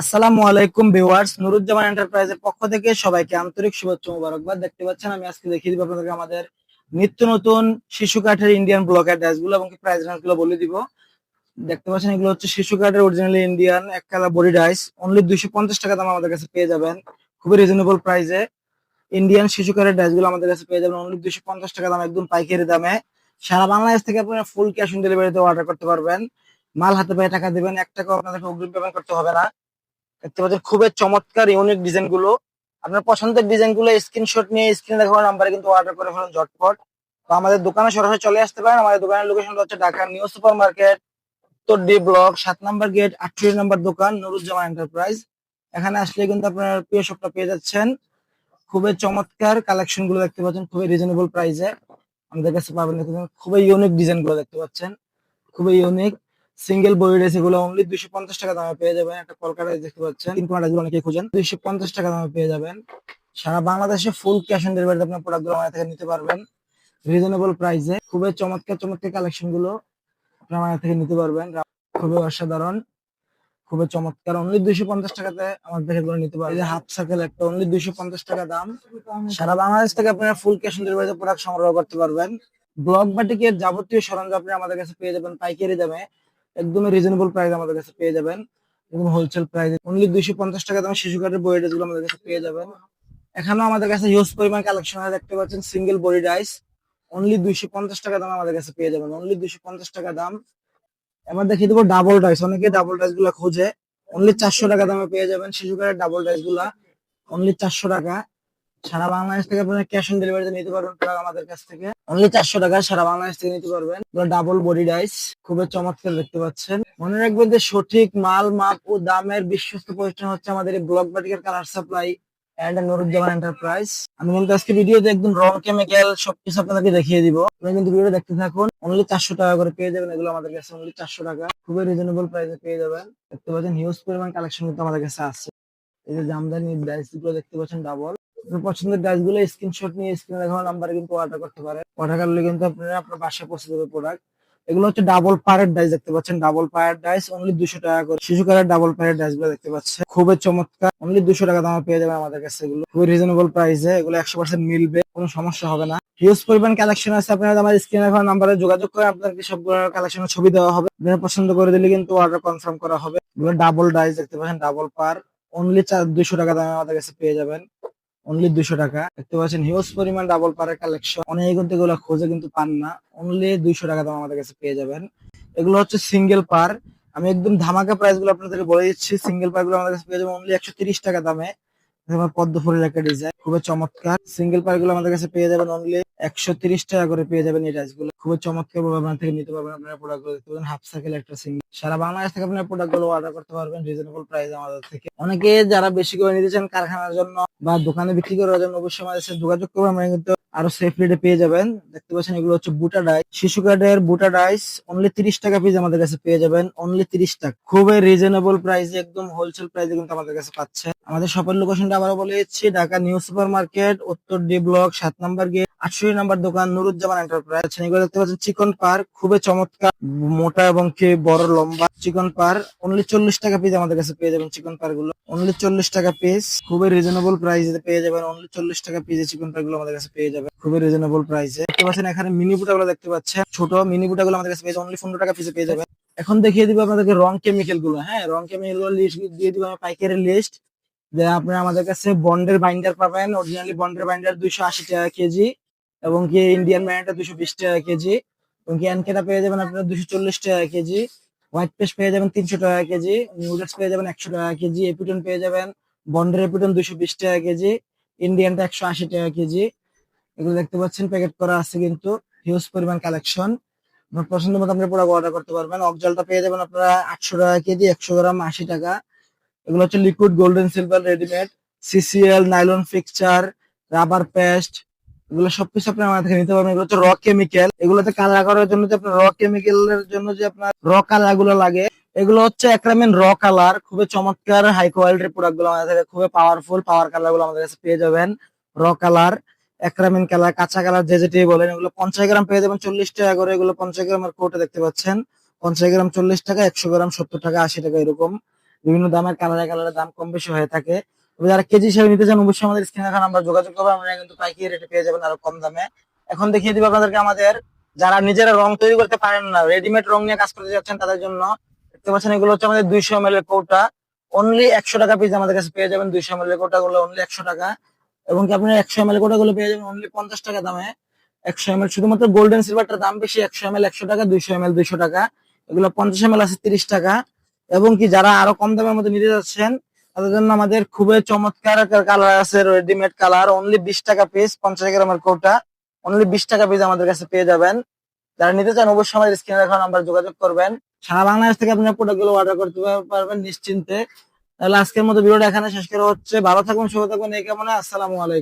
আসসালামু আলাইকুম ভিউয়ার্স, নুরুজ্জামান এন্টারপ্রাইজের পক্ষ থেকে সবাইকে আন্তরিক শুভেচ্ছা মোবারকবাদ। দেখতে পাচ্ছেন, আমি আজকে দেখিয়ে দিব আপনাদেরকে আমাদের নিত্য নতুন শিশু কাঠের ইন্ডিয়ান ব্লকের ড্রেসগুলো এবং প্রাইসগুলো বলে দিব। দেখতে পাচ্ছেন, এগুলো হচ্ছে শিশু কাঠের অরিজিনালি ইন্ডিয়ান এক কালার বডি ডাইস অনলি দুইশো পঞ্চাশ টাকা দাম আমাদের কাছে পেয়ে যাবেন। খুবই রিজনেবল প্রাইসে ইন্ডিয়ান শিশু কাঠের ড্রেসগুলো আমাদের কাছে পেয়ে যাবেন অনলি দুইশো পঞ্চাশ টাকা দাম, একদম পাইকারি দামে। সারা বাংলাদেশ থেকে আপনারা ফুল ক্যাশ অন ডেলিভারিতে অর্ডার করতে পারবেন। মাল হাতে পেয়ে টাকা দিবেন, এক টাকাও আপনাদেরকে অগ্রিম পেমেন্ট করতে হবে না। দেখতে পাচ্ছেন, খুবই চমৎকার ইউনিক ডিজাইনগুলো। আপনার পছন্দের ডিজাইনগুলো স্ক্রিনশট নিয়ে স্ক্রিনে দেখানো নাম্বারে কিন্তু অর্ডার করে ফেলুন ঝটপট। তো আমাদের দোকানে সরাসরি চলে আসতে পারেন। আমাদের দোকানের লোকেশনটা হচ্ছে ঢাকা নিউ সুপার মার্কেট উত্তর ডি ব্লক সাত নাম্বার গেট আটষট্টি নাম্বার দোকান, নুরুজ্জামান এন্টারপ্রাইজ এখানে আসলে কিন্তু আপনার প্রিয় শপটা পেয়ে যাচ্ছেন। খুবই চমৎকার কালেকশনগুলো দেখতে পাচ্ছেন, খুবই রিজনেবল প্রাইসে আমাদের কাছে পাবেন খুবই ইউনিক ডিজাইনগুলো দেখতে পাচ্ছেন। খুবই ইউনিক সিঙ্গেল বই রয়েছে এগুলো অনলি দুইশো পঞ্চাশ টাকা দামে পেয়ে যাবেন। একটা কলকাতায় দেখতে পাচ্ছেন। তিন কোয়ালিটি অনেকে খুঁজেন, দুইশো পঞ্চাশ টাকা দামে পেয়ে যাবেন। সারা বাংলাদেশে ফুল ক্যাশ অন ডেলিভারিতে আপনার প্রোডাক্টগুলো থেকে নিতে পারবেন। রিজনেবল প্রাইসে খুবই চমৎকার চমৎকার কালেকশনগুলো আপনার আমাদের থেকে নিতে পারবেন। খুবই অসাধারণ। খুবই চমৎকার। অনলি দুইশো পঞ্চাশ টাকাতে আমাদের থেকে এগুলো নিতে পারবেন। হাফ সার্কেল একটা অনলি দুইশো পঞ্চাশ টাকা দাম। সারা বাংলাদেশ থেকে আপনারা ফুল ক্যাশ অন ডেলিভারিতে প্রোডাক্ট সংগ্রহ করতে পারবেন। ব্লক বাটিকের যাবতীয় সরঞ্জাম আপনি আমাদের কাছে পেয়ে যাবেন পাইকারি দামে। একদমই রিজনেবল প্রাইস আমাদের কাছে পেয়ে যাবেন। একদম হোলসেল প্রাইস অনলি দুইশো পঞ্চাশ টাকা দামে শিশু কাঠের বই গুলো আমাদের কাছে পেয়ে যাবেন। এখানেও আমাদের কাছে হিউজ পরিমাণ কালেকশন আছে দেখতে পাচ্ছেন সিঙ্গেল বডি ডাইস অনলি দুইশো পঞ্চাশ টাকা দাম আমাদের কাছে পেয়ে যাবেন। অনলি দুইশো পঞ্চাশ টাকা দাম। এবার দেখিয়ে দেবো ডাবল ডাইস অনেকে ডাবল ডাইসগুলা খোঁজে। অনলি চারশো টাকা দামে পেয়ে যাবেন শিশু কাঠের ডাবল ডাইসগুলা। অনলি চারশো টাকা। সারা বাংলাদেশ থেকে আপনারা ক্যাশ অন ডেলিভারিতে নিতে পারবেন আমাদের কাছ থেকে। অনলি চারশো টাকা সারা বাংলাদেশ থেকে নিতে পারবেন। ডাবল বডি ডাইস খুবই চমৎকার দেখতে পাচ্ছেন। মনে রাখবেন যে সঠিক মাল, মাপ ও দামের বিশ্বস্ত প্রতিষ্ঠান হচ্ছে আমাদের ব্লক বাটিকের colour supply and Nuruzzaman enterprise আমি কিন্তু আজকে ভিডিওতে একদম রং কেমিক্যাল সবকিছু আপনাদেরকে দেখিয়ে দিব। আপনি কিন্তু ভিডিও দেখতে থাকুন। অনলি চারশো টাকা করে পেয়ে যাবেন এগুলো আমাদের কাছে। অনলি চারশো টাকা। খুবই রিজনেবল প্রাইসে পেয়ে যাবেন। দেখতে পাচ্ছেন হিউজ পরিমাণ কালেকশন কিন্তু আমাদের কাছে আছে। এই যে জামদানি ডাইসগুলো দেখতে পাচ্ছেন ডাবল আপনার পছন্দের ডাইসগুলো স্ক্রিনশট নিয়ে স্ক্রিনে দেখানো নাম্বারে কিন্তু অর্ডার করতে পারেন অর্ডার করলে কিন্তু আপনারা আপনার বাসায় পৌঁছে দেবে প্রোডাক্ট এগুলো হচ্ছে ডাবল পায়ের ডাইস দেখতে পাচ্ছেন। ডাবল পায়ের ডাইস অনলি দুশো টাকা করে। শিশু কালের ডাবল পায়ের ডাইসগুলো দেখতে পাচ্ছেন। খুবই চমৎকার। অনলি দুশো টাকা দামে পেয়ে যাবেন আমাদের কাছে এগুলো। খুবই রিজনেবল প্রাইসে এগুলো একশো পার্সেন্ট মিলবে, কোনো সমস্যা হবে না। হিউজ পরিমাণ কালেকশন আছে। আপনারা আমার স্ক্রিনে দেখানো নাম্বারে যোগাযোগ করে আপনাদেরকে সবগুলো কালেকশনের ছবি দেওয়া হবে। আপনারা পছন্দ করে দিলে কিন্তু অর্ডার কনফার্ম করা হবে। ডাবল ডাইস দেখতে পাচ্ছেন। ডাবল পার অনলি চার দুশো টাকা দামে আমাদের কাছে পেয়ে যাবেন। অনলি দুশো টাকা। দেখতে পাচ্ছেন হিউজ পরিমাণ ডাবল পারের কালেকশন অনেক কিন্তু এগুলো খোঁজে কিন্তু পান না। অনলি দুইশো টাকা দাম আমাদের কাছে পেয়ে যাবেন। এগুলো হচ্ছে সিঙ্গেল পার আমি একদম ধামাকা প্রাইসগুলো আপনাদের বলে দিচ্ছি। সিঙ্গেল পারগুলো আমাদের কাছে পেয়ে যাবেন অনলি একশো তিরিশ টাকা দামে। পদ্মফুলের পদ্ম ফুলের একটা ডিজাইন খুবই চমৎকার। সিঙ্গেল পারগুলো আমাদের কাছে পেয়ে যাবেন অনলি একশো তিরিশ টাকা করে পেয়ে যাবেন এই ড্রেসগুলো খুবই চমৎকার ভাবে আপনার থেকে নিতে পারবেন আপনার প্রোডাক্টগুলো। দেখতে পাবেন হাফ সাইকেল একটা সিঙ্গেল সারা বাংলাদেশ থেকে আপনার প্রোডাক্টগুলো অর্ডার করতে পারবেন রিজনেবল প্রাইস আমাদের থেকে। অনেকে যারা বেশি করে নিতে চান কারখানার জন্য বা দোকানে বিক্রি করার জন্য, অবশ্যই আমাদের সাথে যোগাযোগ করবেন, আমরা কিন্তু আরও সেফ রেটে পেয়ে যাবেন। দেখতে পাচ্ছেন, এগুলো হচ্ছে বুটা ডাইস শিশু কার্ডের বুটা ডাইস অনলি তিরিশ টাকা পিস আমাদের কাছে পেয়ে যাবেন অনলি তিরিশ টাকা। খুবই রিজনেবল প্রাইসে একদম হোলসেল প্রাইসে কিন্তু আমাদের কাছে পাচ্ছে। আমাদের শপের লোকেশনটা আবারও বলে দিচ্ছি, ঢাকা নিউ সুপার মার্কেট উত্তর ডি ব্লক, সাত নাম্বার গেট, আটষট্টি নাম্বার দোকান, নুরুজ্জামান এন্টারপ্রাইজ এগুলো দেখতে পাচ্ছেন চিকন পার খুবই চমৎকার, মোটা এবং কি বড় লম্বা। চিকন পার অনলি চল্লিশ টাকা পিস আমাদের কাছে পেয়ে যাবেন চিকন পারগুলো অনলি চল্লিশ টাকা পিস খুবই রিজনেবল প্রাইসে পেয়ে যাবেন। অনলি চল্লিশ টাকা পিসে চিকন পারগুলো আমাদের কাছে পেয়ে যাবেন, খুবই রিজনেবল প্রাইসে দেখতে পাচ্ছেন এখানে মিনি বুটা গুলো দেখতে পাচ্ছেন, ছোট মিনি বুটা গুলো আমাদের কাছে পেয়ে যাবেন। অনলি পনেরো টাকা পিসে পেয়ে যাবেন। এখন দেখিয়ে দিব আপনাদেরকে রং কেমিক্যালগুলো। হ্যাঁ রং কেমিক্যালগুলো লিস্ট দিয়ে দিব আমি পাইকারি লিস্ট যে আপনারা আমাদের কাছে বন্ডের বাইন্ডার পাবেন। অরিজিনালি বন্ডের বাইন্ডার দুইশো আশি টাকা কেজি এবং কি ইন্ডিয়ান ব্র্যান্ডটা দুশো বিশ টাকা কেজি। এবং কি এনকেটা পেয়ে যাবেন আপনারা দুশো চল্লিশ টাকা কেজি। হোয়াইট পেস্ট পেয়ে যাবেন তিনশো টাকা কেজি। নিউডলস পেয়ে যাবেন একশো টাকা কেজি। এপিটন পেয়ে যাবেন বন্ডের এপিটন দুশো বিশ টাকা কেজি। ইন্ডিয়ানটা একশো আশি টাকা কেজি। এগুলো দেখতে পাচ্ছেন প্যাকেট করা আছে কিন্তু। হিউজ পরিমাণ কালেকশন আপনার পছন্দ মতো আপনি পুরো অর্ডার করতে পারবেন। অকজলটা পেয়ে যাবেন আপনারা আটশো টাকা কেজি, একশো গ্রাম আশি টাকা। এগুলো হচ্ছে liquid golden silver readymade CCL nylon fixture rubber paste এগুলো সবকিছু আপনি আমাদের থেকে নিতে পারবেন। এগুলো হচ্ছে র কেমিক্যাল এগুলোতে কালার করার জন্য যে আপনার র কেমিক্যালের জন্য যে আপনার র কালারগুলো লাগে, এগুলো হচ্ছে একরামেন র কালার খুবই চমৎকার হাই কোয়ালিটির প্রোডাক্টগুলো আমাদের খুবই পাওয়ারফুল পাওয়ার কালারগুলো আমাদের কাছে পেয়ে যাবেন র কালার একরামিন কালার কাঁচা কালার যে যেটি বলেন, এগুলো পঞ্চাশ গ্রাম পেয়ে যাবেন চল্লিশ টাকা করে। এগুলো পঞ্চাশ গ্রামের কোটে দেখতে পাচ্ছেন, পঞ্চাশ গ্রাম চল্লিশ টাকা, একশো গ্রাম সত্তর টাকা, আশি টাকা এরকম। বিভিন্ন দামের কালারে কালারে দাম কম বেশি হয়ে থাকে। তবে যারা কেজি হিসেবে নিতে চান, অবশ্যই আমাদের স্ক্রিনে রাখা নাম্বার যোগাযোগ করবেন। আপনারা কিন্তু পাইকারি রেটে পেয়ে যাবেন আরও কম দামে। এখন দেখিয়ে দিব আপনাদেরকে আমাদের যারা নিজেরা রং তৈরি করতে পারেন না রেডিমেড রং নিয়ে কাজ করতে যাচ্ছেন তাদের জন্য। দেখতে পাচ্ছেন এগুলো হচ্ছে আমাদের দুইশো এম এর কৌটা। অনলি একশো টাকা পিস আমাদের কাছে পেয়ে যাবেন দুইশো এম এর কৌটা। গুলো অনলি একশো টাকা। এবং কি আপনার একশো এম এল কৌটা গুলো পেয়ে যাবেন অনলি পঞ্চাশ টাকা দামে। একশো এম এল শুধুমাত্র গোল্ডেন সিলভারটার দাম বেশি। একশো এম এল একশো টাকা, দুইশো এম এল দুইশো টাকা। এগুলো পঞ্চাশ এম এল আছে তিরিশ টাকা। এবং কি যারা আরও কম দামের মধ্যে নিতে যাচ্ছেন, তাদের জন্য আমাদের খুবই চমৎকার কালার আছে রেডিমেড কালার অনলি বিশ টাকা পিস পঞ্চাশ গ্রামের কোটা অনলি বিশ টাকা পিস আমাদের কাছে পেয়ে যাবেন। যারা নিতে চান অবশ্যই আমাদের স্ক্রিনে রাখা নাম্বার যোগাযোগ করবেন। সারা বাংলাদেশ থেকে আপনার প্রোডাক্টগুলো অর্ডার করতে পারবেন নিশ্চিন্তে। তাহলে আজকের মতো ভিডিওটা এখানে শেষ করা হচ্ছে। ভালো থাকবেন সুস্থ থাকবেন এই কেমন আসসালামু আলাইকুম।